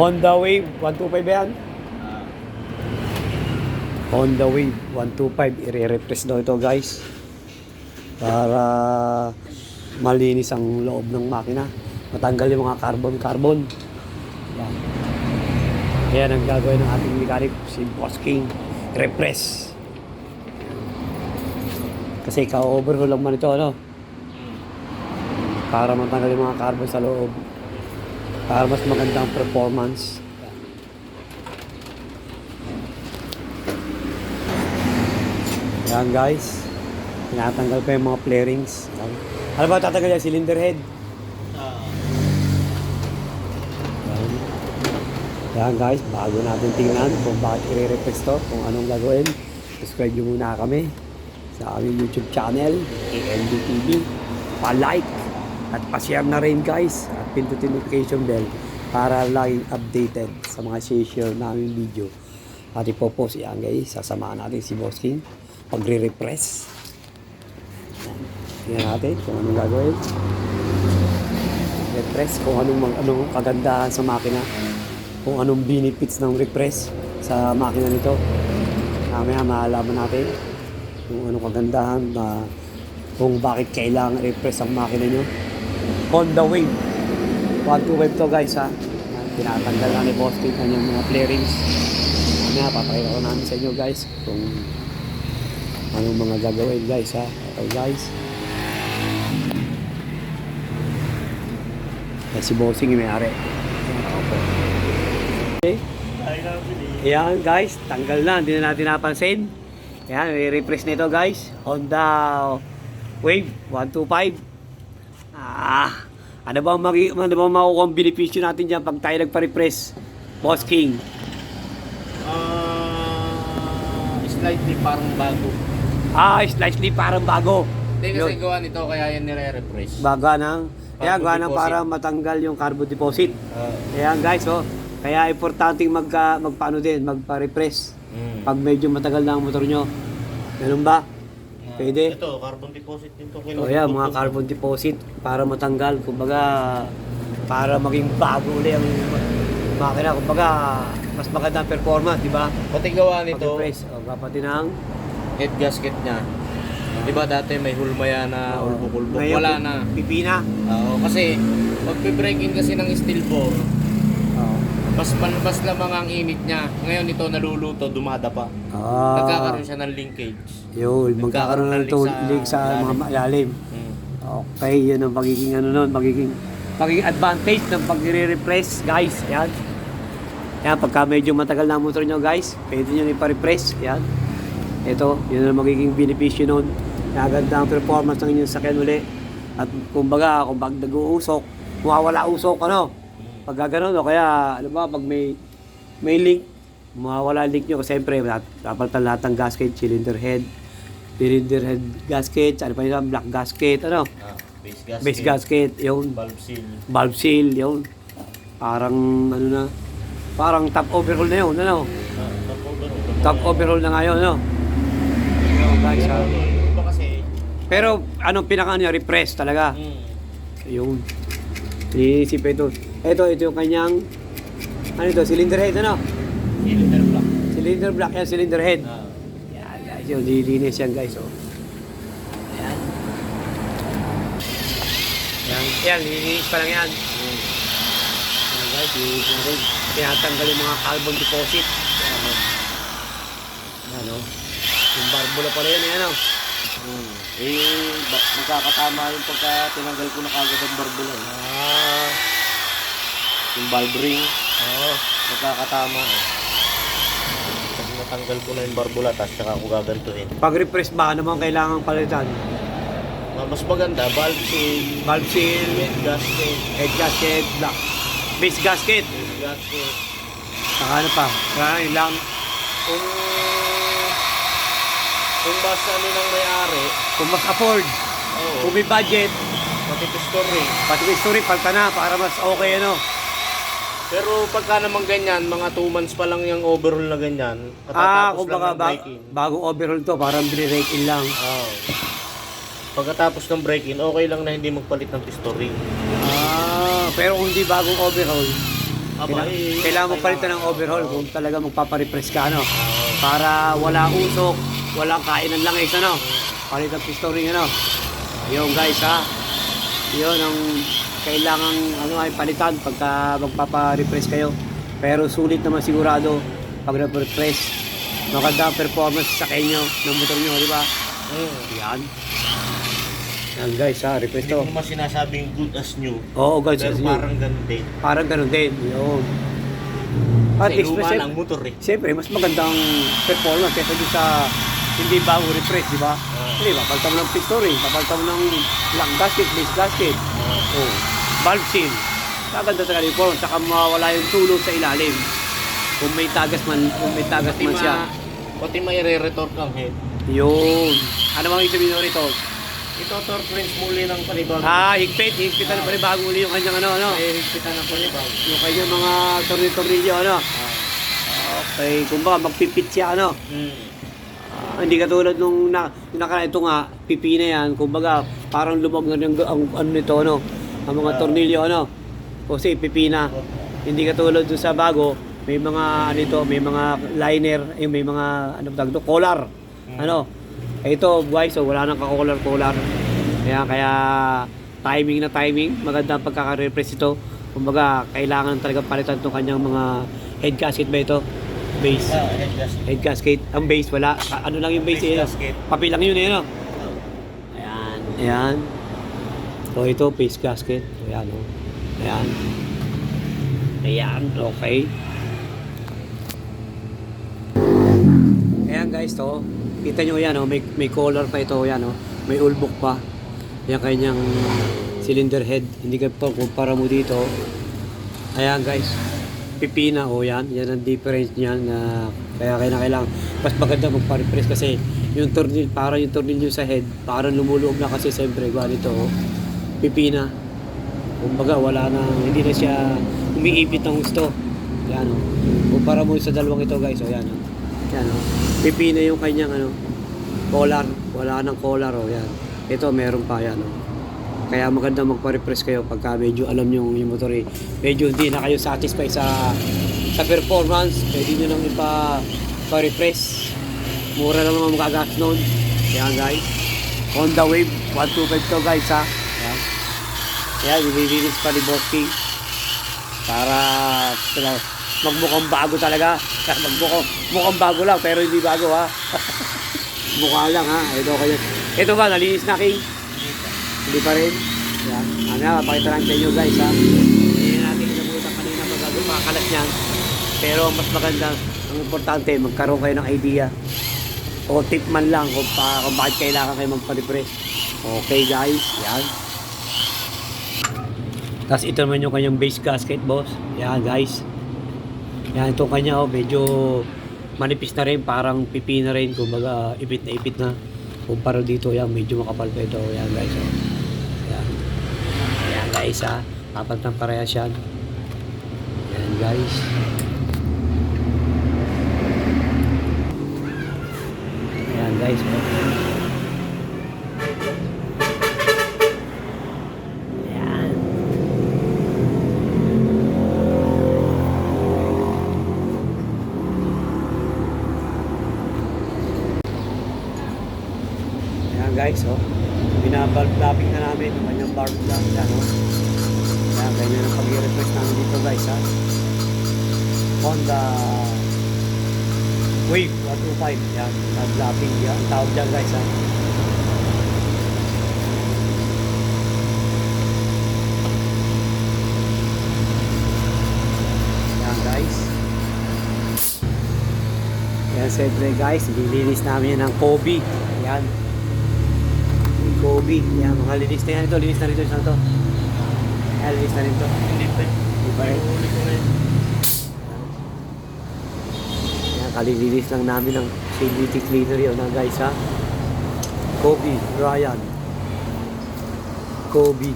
Honda Wave 125 ba yan? Honda Wave 125 i-repress daw ito guys. Para malinis ang loob ng makina. Matanggal yung mga carbon carbon yan. Yan ang gagawin ng ating mechanic si Boss King. Repress. Kasi ka-overhaul lang man ito ano? Para matanggal yung mga carbon sa loob para mas magandang performance. Yan guys. Tinatanggal pa yung mga flarings. Yan. ano ba tatanggal yan? cylinder head? Yan. yan guys. Bago natin tingnan kung bakit i-request to kung anong gagawin. Subscribe nyo muna kami sa aming YouTube channel TV pa-like at pa-share na rin guys at pindutin notification bell para laging updated sa mga share namin video. At ipopost yan guys sasamahan natin si Boss King. Pagre-repress tingnan natin kung anong gagawin. Repress kung anong, anong kagandahan sa makina. Kung anong benefits ng repress sa makina nito. Mamaya maalaman natin kung anong kagandahan na kung bakit kailangan repress ang makina nyo Honda Wave 125 to guys ha. Tinatanggal na ni Boss King kanyang mga flarings mamaya papakita ko namin sa inyo guys kung anong mga gagawin guys ha. Okay guys. Yan si Bossing yung may-ari. Okay. Ayan guys, tanggal na, hindi na natin napansin. Ayan, may refresh nito guys. Honda Wave 125. Ah, ano ba ang magi, ano ba ang makukuha ang benepisyo natin diyan pag tayo nagpa-refresh? Boss King. Ah, slightly parang bago. Ah, slightly parang bago. Hindi kasi Yun. gawa nito kaya yan nire-refresh. Baga ng, kaya gawa ng deposit. para matanggal yung carbon deposit. Ah, Ayan guys, oh. Kaya importante magka, magpaano din, magpa-refresh. mm. Pag medyo matagal na ang motor nyo. Ganun ba? Pwede. Ito, carbon deposit dito. O yan, mga carbon deposit para matanggal. Kumbaga, para maging bago ulit ang makina. Kumbaga, mas maganda ang performance, di ba? Pati gawa nito, Pag-press. O, kapati ng... head gasket niya. Di ba dati may hulmaya na o, ulbok-ulbok? ngayon, Wala na. Pipina. Oo, kasi pag break in kasi ng steel bore. Mas mas lamang ang init niya. Ngayon ito naluluto, dumadapa. Ah, Nagkakaroon siya ng linkage. yun, magkakaroon ng to- leak sa mga malalim. Mm. Okay, yun ang magiging ano nun, magiging magiging advantage ng pag-re-repress, guys. Yan. Yan, pagka medyo matagal na ang motor nyo, guys, pwede nyo ipa-repress. Yan. Ito, yun ang magiging beneficyo nun. Naganda ang performance ng inyong sakyan uli. At kumbaga, kung pag nag-uusok, mawawala usok, ano? Pag gano'n, o kaya, ano ba, pag may may link, mawawala link nyo. Kasi siyempre, napalitan lahat ng gasket, cylinder head, cylinder head gasket, ano pa yun, black gasket, ano? Ah, base gasket. Base gasket, yun. Valve seal. Valve seal, yun. Parang, ano na, parang top overhaul na yun, ano? Ah, ano? Top overhaul na ngayon, ano? Yun, guys, Pero ano, pinaka niya, repress talaga. mm, Yun. Iisip ito. Ito, ito yung kanyang, ano ito, cylinder head, ano? cylinder block. Cylinder block yan, cylinder head. Ah, Yan, guys, yun, lilinis yan, guys, oh. Yan. Yan, yan, lilinis pa lang yan. Yan, guys, lilinis na rin. Tinatanggal yung mga carbon deposit. Yan, oh. Yan, oh. Yung barbula pala yun, yan, oh. Mm. Eh, magkakatama yung pagka tinanggal ko na kagad ang barbula. eh. Ah, Yung valve ring, oo. magkakatama. Eh. Pag natanggal ko na yung barbula, tapos saka ako gagantuhin. Pag repress ba, ano bang kailangan palitan? Ma- Mas maganda, valve seal, Valve seal, head gasket, head gasket, black. Base gasket. base gasket. Saka ano pa? Kaya yun lang. Kung kung mas ano ng may-ari, Kung mas afford, oo, kung may budget, pati piston ring. pati may story, palta na para mas okay, ano. Pero pagka naman ganyan, mga 2 months pa lang yung overhaul na ganyan, Ah, kung lang baka ng ba, bagong overhaul to, parang binirake in lang. Oo. Pagkatapos ng break-in, okay lang na hindi magpalit ng piston ring. Ah, pero kung hindi bagong overhaul, Kailangan, eh, kailangan mo palitan ng overhaul kung talaga magpaparepress ka, ano? Para wala usok, walang kainan lang ito, ano? Palit ang piston ring, ano? Ayun, guys, ha? Yun ang kailangan ano ay palitan pagka magpaparepress kayo. Pero sulit naman sigurado pag nag-refresh. Maganda ang performance sa kanyo ng motor nyo, di ba? Mm. Yan. Yan guys ha, refresh Hindi to. ko naman sinasabing good as new. Oo guys, Pero kasi parang ganun din. parang ganun din. Yun. At Kasi luma ng motor eh. siyempre, mas magandang performance kaysa sa hindi bago refresh, di ba? Ah. Ba? Palta mo ng piston ring, papalta mo ng lang gasket, base gasket. Ah. Oh, valve seal. Kaganda sa kaliform, saka mawawala yung tulog sa ilalim. Kung may tagas man, kung may tagas Pati man siya. ma, pati may re-retort ang head. Yun. Ano bang ibig sabihin nito? Ito torque wrench muli ng panibago. Ah, higpit, higpitan pa rin bago uli yung kanyang ano, ano. May higpitan ng panibago. Yung kanyang mga tornilyo-tornilyo, ano. Ah. Okay, kumbaga magpipit siya, ano. Mm. Hindi katulad nung na, yung nakaraan ito nga, pipina yan, kumbaga parang lumag na ang, ano nito, ano, ang mga tornilyo, ano. Kasi pipina. Hindi katulad dun sa bago, may mga ano ito, may mga liner, eh, may mga ano tawag ito, collar. Ano? Eh, ito, guys, so wala nang ka-collar-collar. Kaya kaya timing na timing, maganda pagkaka-repress ito. Kumbaga, kailangan talaga palitan itong kanyang mga head gasket ba ito? Base. Ah, head gasket. Head gasket. Ang base, wala. Ano lang yung base, Base eh. gasket. Papel lang yun, eh, no? Ayan. Ayan. So, ito, base gasket. Ayan, oh. Ayan. Ayan, okay. Ayan guys, to. Kita nyo yan, oh. may, may collar pa ito, yan, oh. may ulbok pa. Yan kanyang cylinder head. Hindi ka pa kumpara mo dito. Ayan guys, pipina, oh yan. Yan ang difference niyan. na kaya kaya kailangan, mas maganda magpa-repress kasi yung tornil, parang yung tornilyo sa head, parang lumuluog na kasi siyempre, ganito, oh. pipina. Kumbaga, wala na, hindi na siya umiipit ng gusto. Yan, oh. Kumpara mo sa dalawang ito, guys, oh, yan, oh. Yan, oh. Pipina yung kanyang, ano, collar. Wala nang collar, oh, yan. Ito, meron pa, yan, oh. Kaya maganda magpa-refresh kayo pagka medyo alam nyo yung motor eh. Medyo hindi na kayo satisfied sa sa performance. Pwede nyo nang ipa pa-refresh. Mura lang naman magagas noon. Yan guys. Honda Wave 125 to guys ha. Yan. Yan, nililinis pa ni Boss. Para sila, magmukhang bago talaga. Magmukhang, mukhang bago lang pero hindi bago ha. Mukha lang ha. Ito kayo. Ito ba, nalinis na King? Hindi pa rin. Yan. Ano, pakita lang sa inyo guys ha. Hindi natin inabutan kanina bago makakalas niyan. Pero mas maganda, ang importante, magkaroon kayo ng idea. O tip man lang kung, pa, kung bakit kailangan kayo magpa-refresh. Okay guys, yan. Tapos ito naman yung kanyang base gasket boss. Yan guys. Yan ito kanya oh, medyo manipis na rin, parang pipi na rin, kumbaga ipit na ipit na. Kumpara dito, yan, medyo makapal pa ito. Yan guys, oh. Yan. Yan guys, ha. Papantang parehas yan. Yan guys. Yan guys, oh. Yan. Ayan guys, oh. Binabalb lapping na barb lang. Yan, oh. Ayan, ganyan ang pag-request namin dito guys, ha. Honda Wave 125. Yan, barb lapping. Yan, ang tawag dyan guys, ha. Yan guys. Yan, siyempre guys, nililinis namin yan ng Kobe. Yan. Kobe. Yan, mga linis na yan. Ito, linis na rin ito. Saan to? Yan, linis na rin ito. Hindi pa. Hindi pa rin. Yan, kalilinis lang namin ng CVT cleaner yun na guys ha. Kobe, Ryan. Kobe.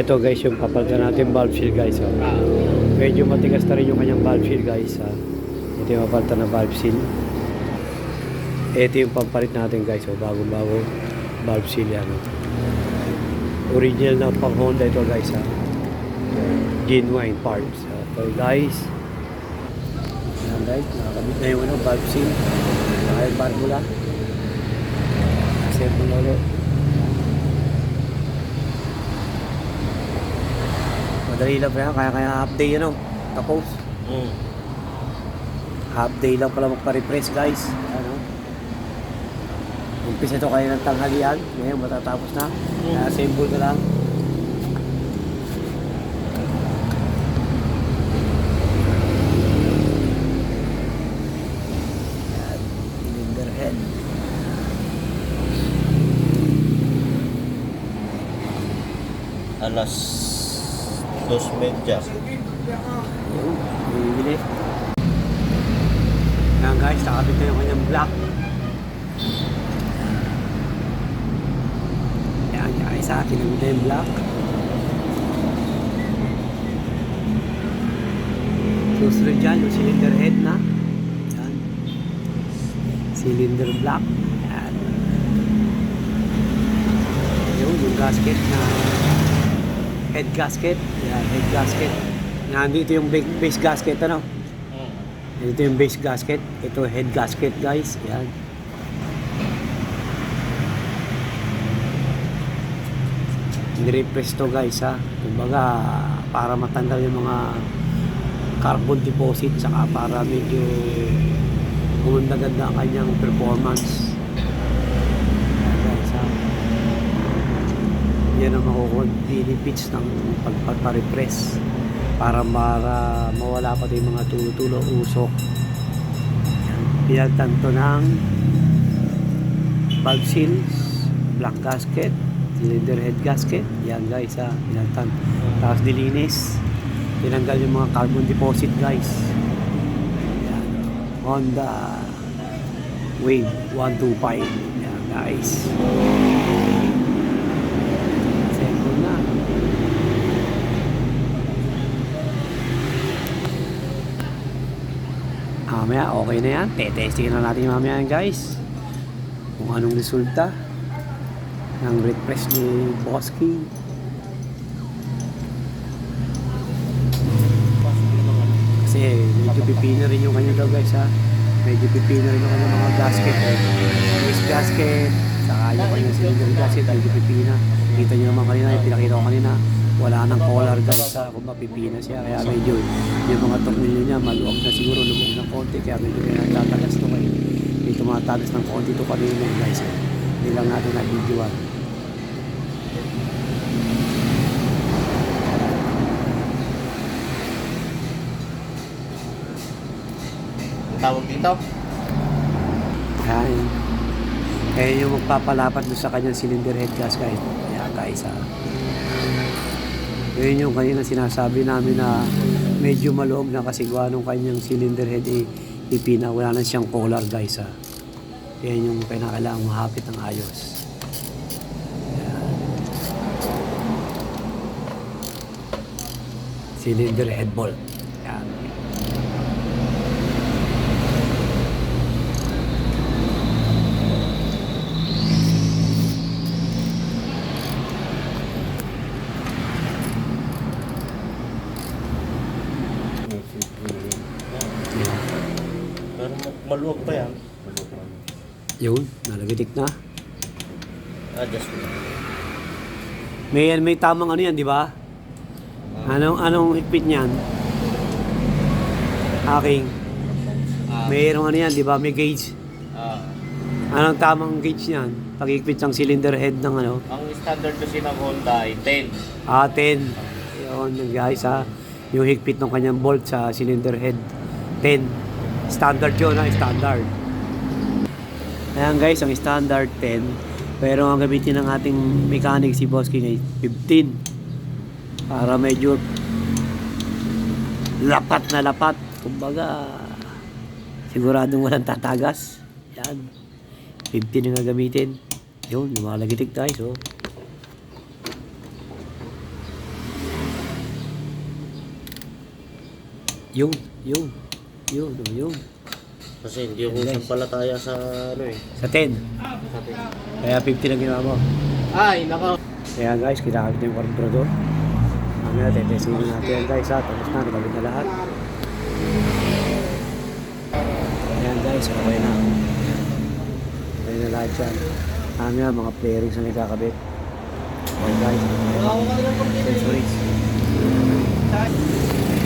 Ito guys yung papalitan natin valve seal guys. Oh. Medyo matigas na rin yung kanyang valve seal guys. Ha. Ito yung papalitan na valve seal. Ito yung pampalit natin guys. So, bagong-bago valve seal yan. oh. Original na pang Honda ito guys ha. Genuine parts. So guys. Yan guys. Nakakabit na yung ano, valve seal. Saka yung barbula. Kasi lolo. Madali lang pa yan. Kaya kaya half day ano. Tapos. Mm. Half day lang pala magpa-refresh guys. Ano? Umpisa ito kayo ng tanghalian. Ngayon matatapos na. Kaya assemble ka lang. Alas dos media. Yun. Bibili. Yan guys, nakabit na yung kanyang block. Yan guys, sa akin ang yung block. Susunod dyan, yung cylinder head na. Yan. Cylinder block. Yan. Yun, yung gasket na head gasket. Yan, head gasket. Nandito yung base gasket, ano? Mm. Ito yung base gasket. Ito head gasket, guys. Yan. Nirepress to guys ha. Kumbaga para matanggal yung mga carbon deposit saka para medyo gumanda-ganda ang kanyang performance. Yan guys ha. Yan ang makukuha benefits ng pagpaparepress para para mawala pa yung mga tulo-tulo, usok. Pinagtanto ng valve seals, black gasket, cylinder head gasket. Yan guys ha, pinagtanto. Tapos dilinis. Tinanggal yung mga carbon deposit guys. Yan. Honda Wave 125. Yan guys. Second na. Mamaya, okay na yan. Tetestingin na natin mamaya yan, guys. Kung anong resulta ng repress ni Bosky. Kasi medyo pipino rin yung kanya daw, guys, ha. Medyo pipino rin yung kanya mga gasket. Eh. Base gasket, saka yung kanya cylinder gasket, medyo pipina. Kita nyo naman kanina, yung pinakita ko kanina, wala nang collar guys sa kung mapipina siya. Kaya medyo yung mga tornilyo niya maluwag na siguro lumog ng konti. Kaya medyo kaya nagtatagas to kayo may tumatagas ng konti to kanina eh, guys. Hindi lang natin na videoan Tawag dito? yun kaya yung magpapalapat doon sa kanyang cylinder head gas guys. Kaya guys ha yun yung kanina sinasabi namin na medyo maluwag na kasi gawa nung kanyang cylinder head eh, ipina wala na siyang collar guys ha yan yung kinakailangan mahapit ng ayos. Yan. cylinder head bolt yan yan Pero ma- maluwag pa yan. yun nalagitik na Adjust mo. May may tamang ano yan, di ba? Anong anong higpit niyan? Aking. Mayroong ano yan, di ba? May gauge. Ah, Anong tamang gauge niyan? Pag-higpit ng cylinder head ng ano? ang standard kasi ng Honda ay 10. Ah, 10. Yun, guys ha. Yung higpit ng kanyang bolt sa cylinder head. 10. Standard yun ha, standard. Ayan guys, ang standard 10. Pero ang gamitin ng ating mechanic si Boss King ay 15. Para medyo lapat na lapat. Kumbaga, siguradong walang tatagas. Yan. 15 ang gagamitin. Yun, lumalagitik tayo. So, Yun, yun, yun, yun. Kasi hindi ako sampalataya sa ano eh. Sa 10. Kaya 50 lang ginawa mo. Ay, naka. Kaya guys, kinakamit na yung carburetor. Mamaya, tetesting na natin yan guys ha. Tapos na, nakabit na lahat. Ayan guys, okay na. Okay na lahat yan. Mamaya, mga playrings na nakakabit. Okay guys. Accessories. Ayan guys, testing na natin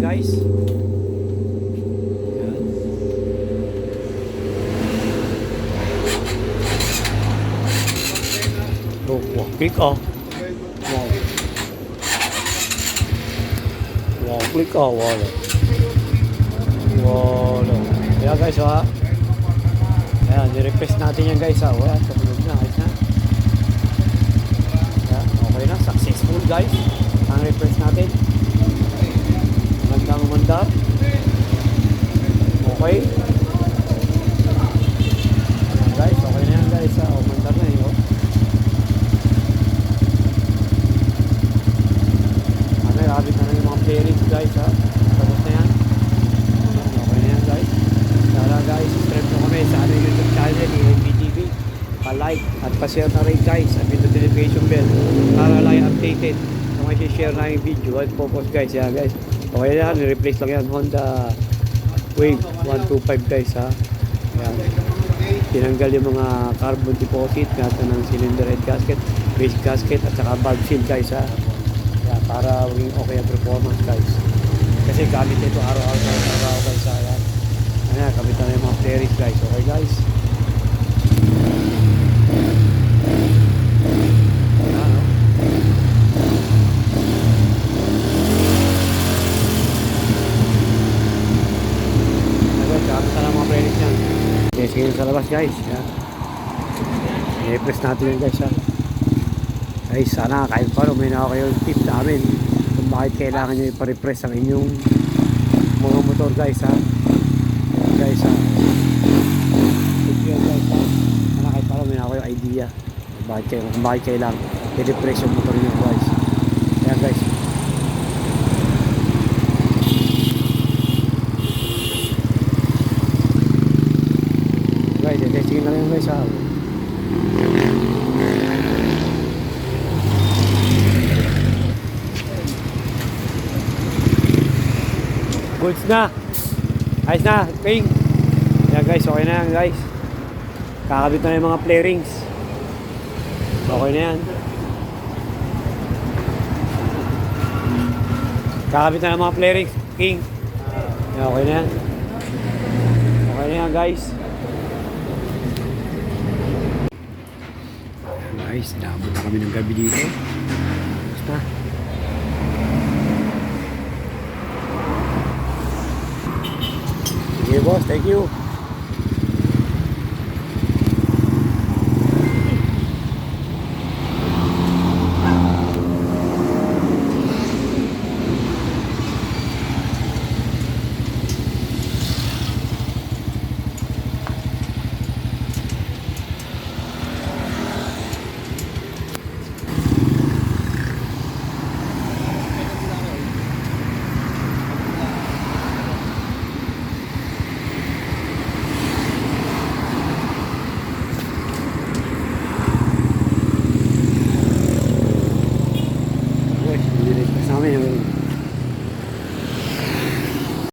guys. Ayan. Oh, wow, big oh. Click oh, wow. Wow. Ayan guys, oh, ha. Ayan, ni-request natin yan guys, ha. Ayan, kasunod na, ayos na. Ayan, okay na, successful guys. Ang request natin. Magandang umandar. Okay. Ayan, guys, okay na yan guys, ha. Umandar na yun, oh. Ano, rabit na lang yung mga pairings guys, ha. Tapos na yan. Ayan, Okay na yan guys. Tara guys, subscribe nyo kami sa ano YouTube channel ni MPTV. Pa-share na rin guys at yung notification bell para lang updated kung may share na yung video at focus guys. Yan guys. Okay na replace lang yan Honda Wave 125 guys ha. Yan. Tinanggal yung mga carbon deposit gata ng cylinder head gasket, base gasket at saka valve seal guys ha. Yan, para maging okay ang performance guys. Kasi gamit ito araw-araw sa araw guys ha. Yan. Ayan, kabit na yung mga flares guys. Okay guys. Ayan, oh. Ayan, gamit na lang mga flares yan. Sige sa labas guys. Ayan. I-press natin yan guys ha. Guys, sana kahit paano may nakaw kayo tip sa amin kung bakit kailangan nyo iparepress ang inyong mga motor guys ha. Guys ha. Tip yan ha. Sana kahit paano may nakaw kayo idea kung bakit, kung bakit kailangan i-repress yung motor nyo guys. Ayan guys. Guys, testing lang yan guys ha. Goods na. Ayos na, ping. Yan guys, okay na yan guys. Kakabit na yung mga flarings. Okay na yan. Kakabit na yung mga flarings, king. Yan, okay na yan. Okay na yan guys. Guys, naabot na kami ng gabi dito. Basta. Okay boss thank you